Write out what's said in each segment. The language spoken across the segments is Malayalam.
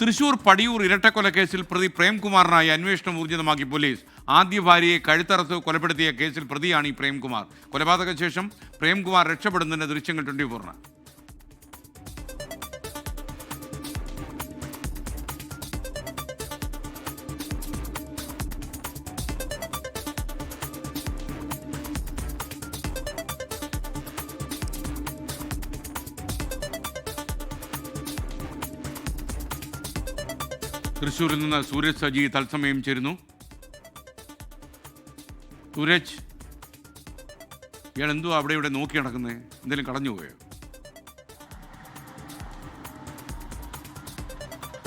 തൃശൂർ പടിയൂർ ഇരട്ടക്കൊലക്കേസിൽ പ്രതി പ്രേംകുമാറിനായി അന്വേഷണം ഊർജിതമാക്കി പോലീസ്. ആദ്യ ഭാര്യയെ കഴുത്തറത്ത് കൊലപ്പെടുത്തിയ കേസിൽ പ്രതിയാണ് ഈ പ്രേംകുമാർ. കൊലപാതക ശേഷം പ്രേംകുമാർ രക്ഷപ്പെടുന്നതിന്റെ ദൃശ്യങ്ങൾ ട്വന്റി ഫോറിന്. തൃശ്ശൂരിൽ നിന്ന് സൂരജ് സജി തത്സമയം ചേരുന്നു. സൂരജ് ഇയാൾ എന്തോ അവിടെ ഇവിടെ നോക്കി നടക്കുന്നത് എന്തെങ്കിലും കളഞ്ഞു പോയോ?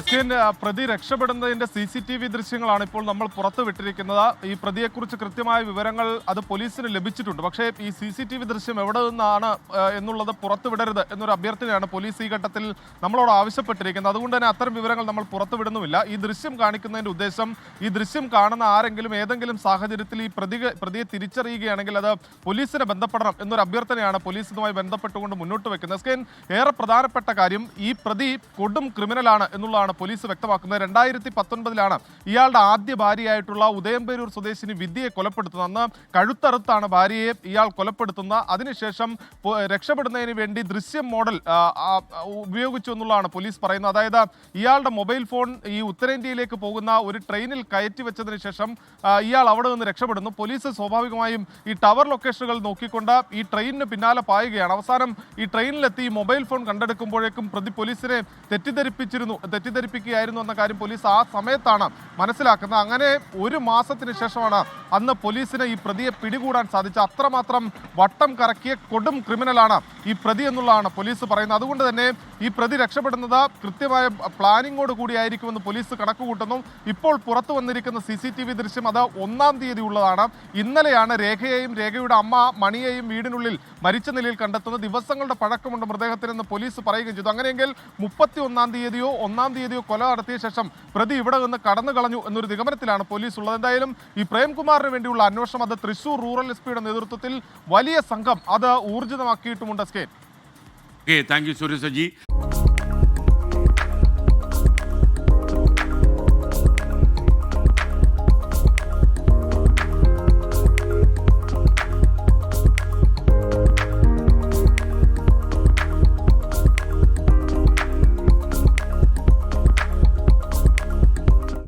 എസ്കേൻ പ്രതി രക്ഷപ്പെടുന്നതിന്റെ സി സി ടി വി ദൃശ്യങ്ങളാണ് ഇപ്പോൾ നമ്മൾ പുറത്തുവിട്ടിരിക്കുന്നത്. ഈ പ്രതിയെക്കുറിച്ച് കൃത്യമായ വിവരങ്ങൾ അത് പോലീസിന് ലഭിച്ചിട്ടുണ്ട്. പക്ഷേ ഈ സി സി ടി വി ദൃശ്യം എവിടെ നിന്നാണ് എന്നുള്ളത് പുറത്തുവിടരുത് എന്നൊരു അഭ്യർത്ഥനയാണ് പോലീസ് ഈ ഘട്ടത്തിൽ നമ്മളോട് ആവശ്യപ്പെട്ടിരിക്കുന്നത്. അതുകൊണ്ട് തന്നെ അത്തരം വിവരങ്ങൾ നമ്മൾ പുറത്തു വിടുന്നുമില്ല ഈ ദൃശ്യം കാണിക്കുന്നതിന്റെ ഉദ്ദേശം ഈ ദൃശ്യം കാണുന്ന ആരെങ്കിലും ഏതെങ്കിലും സാഹചര്യത്തിൽ ഈ പ്രതി പ്രതിയെ തിരിച്ചറിയുകയാണെങ്കിൽ അത് പോലീസിനെ ബന്ധപ്പെടണം എന്നൊരു അഭ്യർത്ഥനയാണ് പോലീസുമായി ബന്ധപ്പെട്ടുകൊണ്ട് മുന്നോട്ട് വെക്കുന്നത്. സ്കെയിൻ ഏറെ പ്രധാനപ്പെട്ട കാര്യം ഈ പ്രതി കൊടും ക്രിമിനലാണ് എന്നുള്ളതാണ് പോലീസ് വ്യക്തമാക്കുന്നത് രണ്ടായിരത്തി പത്തൊൻപതിലാണ് ഇയാളുടെ ആദ്യ ഭാര്യയായിട്ടുള്ള ഉദയംപേരൂർ സ്വദേശിനി വിദ്യയെ കൊലപ്പെടുത്തുന്നത് അന്ന് കഴുത്തറുത്താണ് ഭാര്യയെ ഇയാൾ കൊലപ്പെടുത്തുന്നത് അതിനുശേഷം രക്ഷപ്പെടുന്നതിന് വേണ്ടി ദൃശ്യം മോഡൽ ഉപയോഗിച്ചു എന്നുള്ളതാണ് പോലീസ് പറയുന്നത്. അതായത് ഇയാളുടെ മൊബൈൽ ഫോൺ ഈ ഉത്തരേന്ത്യയിലേക്ക് പോകുന്ന ഒരു ട്രെയിനിൽ കയറ്റി വെച്ചതിന് ശേഷം ഇയാൾ അവിടെ നിന്ന് രക്ഷപ്പെടുന്നു. പോലീസ് സ്വാഭാവികമായും ഈ ടവർ ലൊക്കേഷനുകൾ നോക്കിക്കൊണ്ട് ഈ ട്രെയിനിന് പിന്നാലെ പായുകയാണ്. അവസാനം ഈ ട്രെയിനിലെത്തി മൊബൈൽ ഫോൺ കണ്ടെടുക്കുമ്പോഴേക്കും പ്രതി പോലീസിനെ തെറ്റിദ്ധരിപ്പിച്ചിരുന്നു. തെറ്റിദ്ധരിപ്പിക്കുകയായിരുന്നു എന്ന കാര്യം പോലീസ് ആ സമയത്താണ് മനസ്സിലാക്കുന്നത്. അങ്ങനെ ഒരു മാസത്തിന് ശേഷമാണ് അന്ന് പോലീസിന് ഈ പ്രതിയെ പിടികൂടാൻ സാധിച്ചത്. അത്രമാത്രം വട്ടം കറക്കിയ കൊടും ക്രിമിനലാണ് ഈ പ്രതി എന്നുള്ളതാണ് പോലീസ് പറയുന്നത്. അതുകൊണ്ട് തന്നെ ഈ പ്രതി രക്ഷപ്പെടുന്നത് കൃത്യമായ പ്ലാനിങ്ങോട് കൂടിയായിരിക്കുമെന്ന് പോലീസ് കണക്ക് കൂട്ടുന്നു ഇപ്പോൾ പുറത്തു വന്നിരിക്കുന്ന സി സി ടി വി ദൃശ്യം അത് ഒന്നാം തീയതി ഉള്ളതാണ് ഇന്നലെയാണ് രേഖയെയും രേഖയുടെ അമ്മ മണിയെയും വീടിനുള്ളിൽ മരിച്ച നിലയിൽ കണ്ടെത്തുന്നത്. ദിവസങ്ങളുടെ പഴക്കമുണ്ട് മൃതദേഹത്തിനെന്ന് പോലീസ് പറയുകയും ചെയ്തു. അങ്ങനെയെങ്കിൽ മുപ്പത്തി ഒന്നാം തീയതിയോ ഒന്നാം തീയതിയോ കൊല നടത്തിയ ശേഷം പ്രതി ഇവിടെ നിന്ന് കടന്നു കളഞ്ഞു എന്നൊരു നിഗമനത്തിലാണ് പോലീസ് ഉള്ളത്. എന്തായാലും ഈ പ്രേംകുമാറിന് വേണ്ടിയുള്ള അന്വേഷണം അത് തൃശൂർ റൂറൽ എസ് പിയുടെ നേതൃത്വത്തിൽ വലിയ സംഘം അത് ഊർജിതമാക്കിയിട്ടുമുണ്ട്. സ്കേൻ ഓക്കെ താങ്ക് യു സുരേഷ്